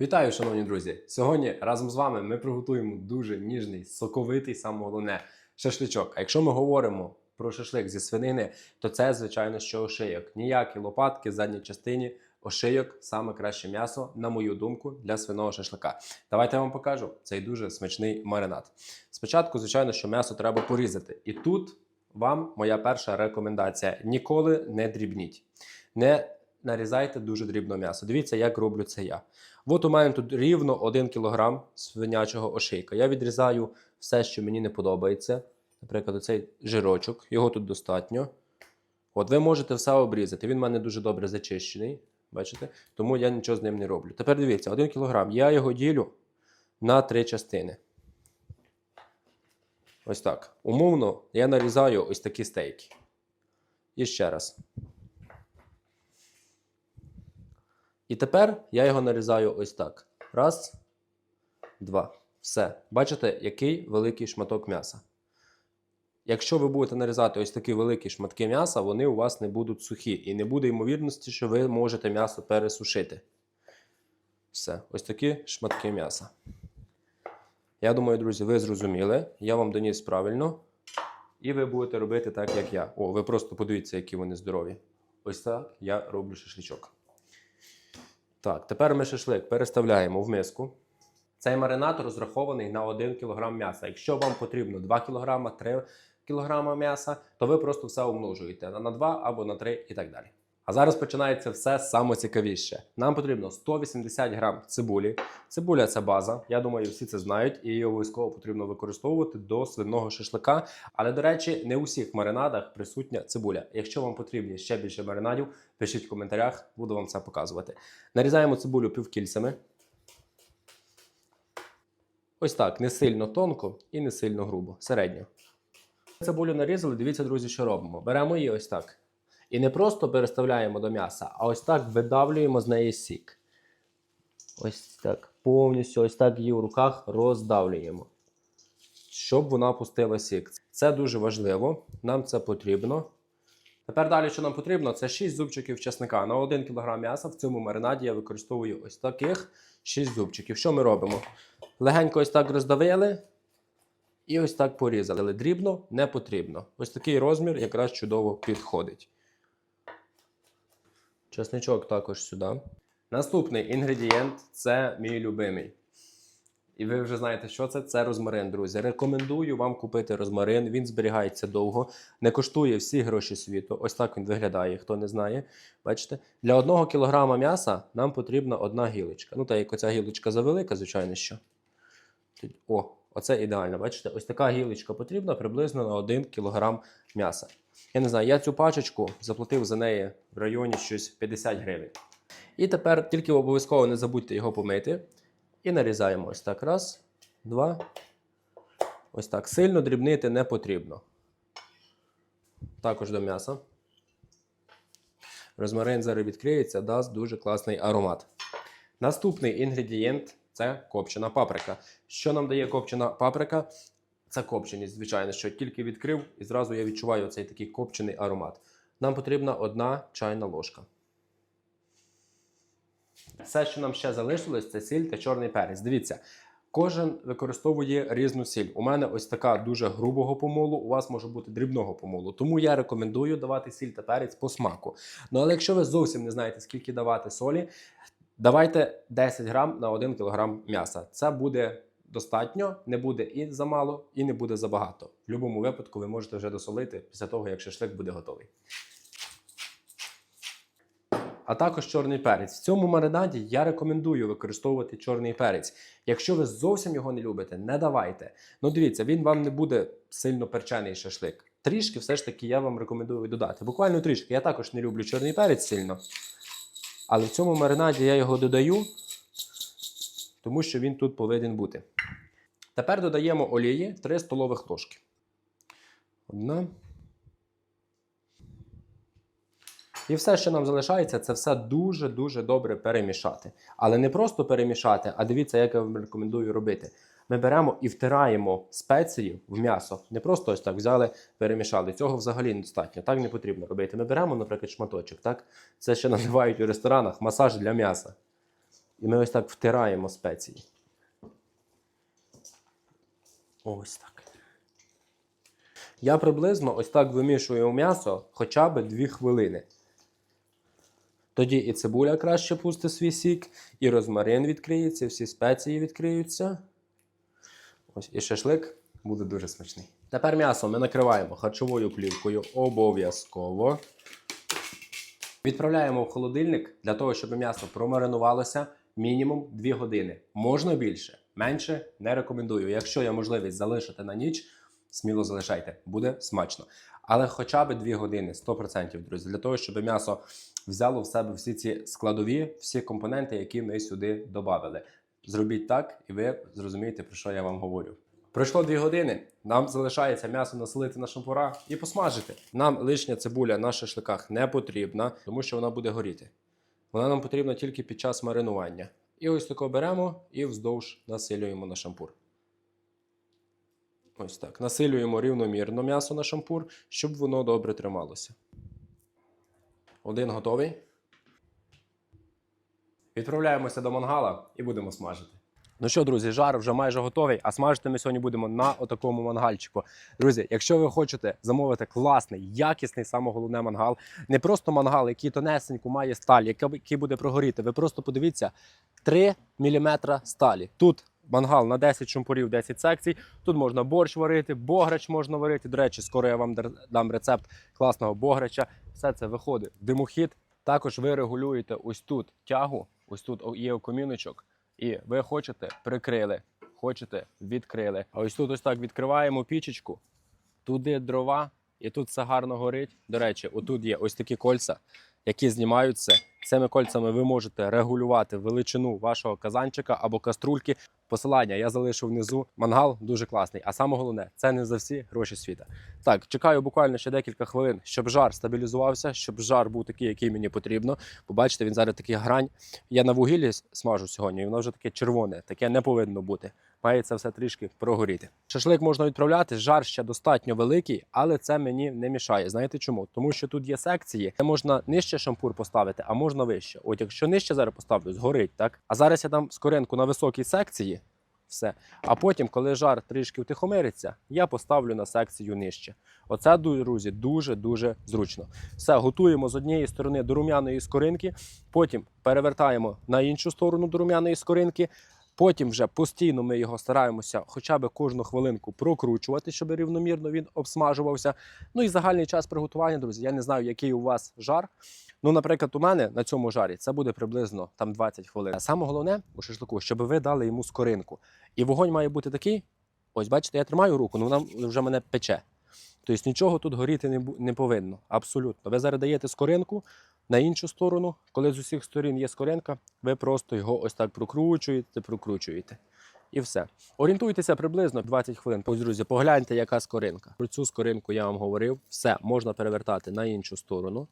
Вітаю, шановні друзі! Сьогодні разом з вами ми приготуємо дуже ніжний, соковитий, саме головне шашличок. А якщо ми говоримо про шашлик зі свинини, то це, звичайно, що ошийок. Ніякі лопатки, задній частині, ошийок саме краще м'ясо, на мою думку, для свиного шашлика. Давайте я вам покажу цей дуже смачний маринад. Спочатку, звичайно, що м'ясо треба порізати. І тут вам моя перша рекомендація: ніколи не дрібніть. Не нарізайте дуже дрібно м'ясо. Дивіться, як роблю це я. От у мене тут рівно 1 кг свинячого ошийка. Я відрізаю все, що мені не подобається. Наприклад, оцей жирочок, його тут достатньо. От ви можете все обрізати. Він в мене дуже добре зачищений. Бачите? Тому я нічого з ним не роблю. Тепер дивіться, 1 кг. Я його ділю на три частини. Ось так. Умовно, я нарізаю ось такі стейки. І ще раз. І тепер я його нарізаю ось так. Раз, два. Все. Бачите, який великий шматок м'яса. Якщо ви будете нарізати ось такі великі шматки м'яса, вони у вас не будуть сухі. І не буде ймовірності, що ви можете м'ясо пересушити. Все. Ось такі шматки м'яса. Я думаю, друзі, ви зрозуміли. Я вам доніс правильно. І ви будете робити так, як я. О, ви просто подивіться, які вони здорові. Ось так я роблю шашличок. Так, тепер ми шашлик переставляємо в миску. Цей маринад розрахований на 1 кг м'яса. Якщо вам потрібно 2 кг, 3 кг м'яса, то ви просто все умножуєте на 2 або на 3 і так далі. А зараз починається все саме цікавіше. Нам потрібно 180 грам цибулі. Цибуля це база. Я думаю, всі це знають, і її обов'язково потрібно використовувати до свиного шашлика. Але, до речі, не у всіх маринадах присутня цибуля. Якщо вам потрібні ще більше маринадів, пишіть в коментарях, буду вам це показувати. Нарізаємо цибулю півкільцями. Ось так, не сильно тонко і не сильно грубо, середньо. Цибулю нарізали, дивіться, друзі, що робимо. Беремо її ось так. І не просто переставляємо до м'яса, а ось так видавлюємо з неї сік. Ось так. Повністю ось так її в руках роздавлюємо. Щоб вона пустила сік. Це дуже важливо. Нам це потрібно. Тепер далі, що нам потрібно, це 6 зубчиків чесника. На 1 кг м'яса в цьому маринаді я використовую ось таких 6 зубчиків. Що ми робимо? Легенько ось так роздавили. І ось так порізали. Дрібно не потрібно. Ось такий розмір якраз чудово підходить. Чесничок також сюди. Наступний інгредієнт це мій любимий. І ви вже знаєте, що це? Це розмарин, друзі. Рекомендую вам купити розмарин. Він зберігається довго, не коштує всі гроші світу. Ось так він виглядає, хто не знає. Бачите? Для одного кілограма м'яса нам потрібна одна гілочка. Ну, та як оця гілочка завелика, звичайно, що. О, оце ідеально. Бачите, ось така гілочка потрібна приблизно на 1 кг м'яса. Я не знаю, я цю пачечку заплатив за неї в районі щось 50 гривень. І тепер тільки обов'язково не забудьте його помити. І нарізаємо ось так. Раз, два. Ось так. Сильно дрібнити не потрібно. Також до м'яса. Розмарин зараз відкриється, дасть дуже класний аромат. Наступний інгредієнт це копчена паприка. Що нам дає копчена паприка? Це копченість, звичайно, що тільки відкрив, і зразу я відчуваю цей такий копчений аромат. Нам потрібна одна чайна ложка. Все, що нам ще залишилось, це сіль та чорний перець. Дивіться, кожен використовує різну сіль. У мене ось така дуже грубого помолу, у вас може бути дрібного помолу. Тому я рекомендую давати сіль та перець по смаку. Ну але якщо ви зовсім не знаєте, скільки давати солі, давайте 10 грам на 1 кг м'яса. Це буде достатньо, не буде і замало, і не буде забагато. В будь-якому випадку ви можете вже досолити після того, як шашлик буде готовий. А також чорний перець. В цьому маринаді я рекомендую використовувати чорний перець. Якщо ви зовсім його не любите, не давайте. Ну дивіться, він вам не буде сильно перчений шашлик. Трішки все ж таки я вам рекомендую додати. Буквально трішки. Я також не люблю чорний перець сильно. Але в цьому маринаді я його додаю, тому що він тут повинен бути. Тепер додаємо олії 3 столових ложки. Одна. І все, що нам залишається, це все дуже-дуже добре перемішати. Але не просто перемішати, а дивіться, як я вам рекомендую робити. Ми беремо і втираємо спеції в м'ясо. Не просто ось так взяли, перемішали. Цього взагалі недостатньо. Так не потрібно робити. Ми беремо, наприклад, шматочок. Так? Це ще називають у ресторанах масаж для м'яса. І ми ось так втираємо спеції. Ось так. Я приблизно ось так вимішую м'ясо хоча б 2 хвилини. Тоді і цибуля краще пусти свій сік, і розмарин відкриється, всі спеції відкриються. Ось і шашлик буде дуже смачний. Тепер м'ясо ми накриваємо харчовою плівкою обов'язково. Відправляємо в холодильник для того, щоб м'ясо промаринувалося мінімум 2 години. Можна більше, менше не рекомендую. Якщо є можливість залишити на ніч, сміло залишайте, буде смачно. Але хоча б 2 години, 100%, друзі, для того, щоб м'ясо взяло в себе всі ці складові, всі компоненти, які ми сюди додали. Зробіть так, і ви зрозумієте, про що я вам говорю. Пройшло 2 години. Нам залишається м'ясо населити на шампура і посмажити. Нам лишня цибуля на шашликах не потрібна, тому що вона буде горіти. Вона нам потрібна тільки під час маринування. І ось тако беремо і вздовж насилюємо на шампур. Ось так. Насилюємо рівномірно м'ясо на шампур, щоб воно добре трималося. Один готовий. Відправляємося до мангала і будемо смажити. Ну що, друзі, жар вже майже готовий, а смажити ми сьогодні будемо на отакому мангальчику. Друзі, якщо ви хочете замовити класний, якісний, саме головне мангал, не просто мангал, який тонесеньку має сталь, який буде прогоріти. Ви просто подивіться 3 мм сталі. Тут мангал на 10 шампурів, 10 секцій. Тут можна борщ варити, бограч можна варити. До речі, скоро я вам дам рецепт класного бограча. Все це виходить димохід. Також ви регулюєте ось тут тягу, ось тут є окоміночок. І ви хочете прикрили, хочете відкрили. А ось тут ось так відкриваємо пічечку, туди дрова, і тут все гарно горить. До речі, отут є ось такі кольця, які знімаються. Цими кольцями ви можете регулювати величину вашого казанчика або каструльки. Посилання я залишу внизу. Мангал дуже класний. А саме головне, це не за всі гроші світа. Так, чекаю буквально ще декілька хвилин, щоб жар стабілізувався, щоб жар був такий, який мені потрібно. Побачите, він зараз такий грань. Я на вугіллі смажу сьогодні, і воно вже таке червоне, таке не повинно бути. Має це все трішки прогоріти. Шашлик можна відправляти, жар ще достатньо великий, але це мені не мішає. Знаєте чому? Тому що тут є секції, де можна нижче шампур поставити, а можна вище. От якщо нижче зараз поставлю, згорить, так? А зараз я дам скоринку на високій секції. Все. А потім, коли жар трішки втихомириться, я поставлю на секцію нижче. Оце, друзі, дуже-дуже зручно. Все, готуємо з однієї сторони до рум'яної скоринки, потім перевертаємо на іншу сторону до рум'яної скоринки. Потім вже постійно ми його стараємося хоча б кожну хвилинку прокручувати, щоб рівномірно він обсмажувався. Ну і загальний час приготування, друзі. Я не знаю, який у вас жар. Ну, наприклад, у мене на цьому жарі це буде приблизно там 20 хвилин. А саме головне у шашлику, щоб ви дали йому скоринку. І вогонь має бути такий. Ось, бачите, я тримаю руку, ну вона вже мене пече. Тобто нічого тут горіти не, не повинно. Абсолютно. Ви зараз даєте скоринку на іншу сторону. Коли з усіх сторін є скоринка, ви просто його ось так прокручуєте, прокручуєте. І все. Орієнтуйтеся приблизно 20 хвилин. Ось, друзі, погляньте, яка скоринка. Про цю скоринку я вам говорив. Все, можна перевертати на іншу сторону.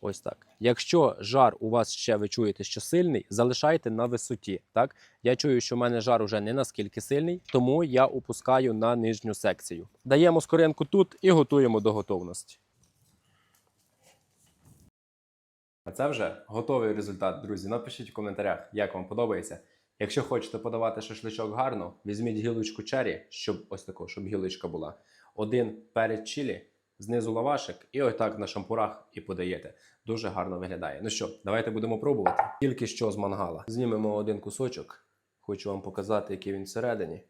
Ось так. Якщо жар у вас ще ви чуєте, що сильний, залишайте на висоті. Так я чую, що в мене жар уже не наскільки сильний, тому я опускаю на нижню секцію. Даємо скоринку тут і готуємо до готовності. А це вже готовий результат, друзі. Напишіть в коментарях, як вам подобається. Якщо хочете подавати шашличок гарно, візьміть гілочку чері, щоб ось тако, щоб гілочка була. Один перець чилі, знизу лавашик, і отак на шампурах і подаєте. Дуже гарно виглядає. Ну що, давайте будемо пробувати. Тільки що з мангала. Знімемо один кусочок. Хочу вам показати, який він всередині.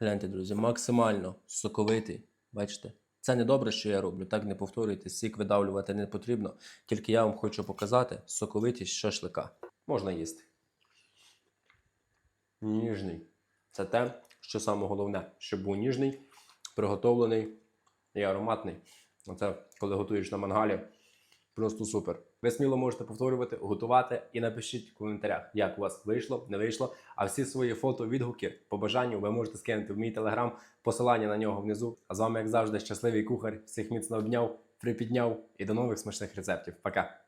Гляньте, друзі, максимально соковитий. Бачите? Це не добре, що я роблю. Так не повторюйте, сік видавлювати не потрібно. Тільки я вам хочу показати соковитість шашлика. Можна їсти. Ніжний. Це те, що саме головне, щоб був ніжний, приготовлений і ароматний. Оце, коли готуєш на мангалі, просто супер. Ви сміло можете повторювати, готувати і напишіть в коментарях, як у вас вийшло, не вийшло. А всі свої фото, відгуки по бажанню ви можете скинути в мій телеграм, посилання на нього внизу. А з вами, як завжди, щасливий кухар. Всіх міцно обняв, припідняв і до нових смачних рецептів. Пока!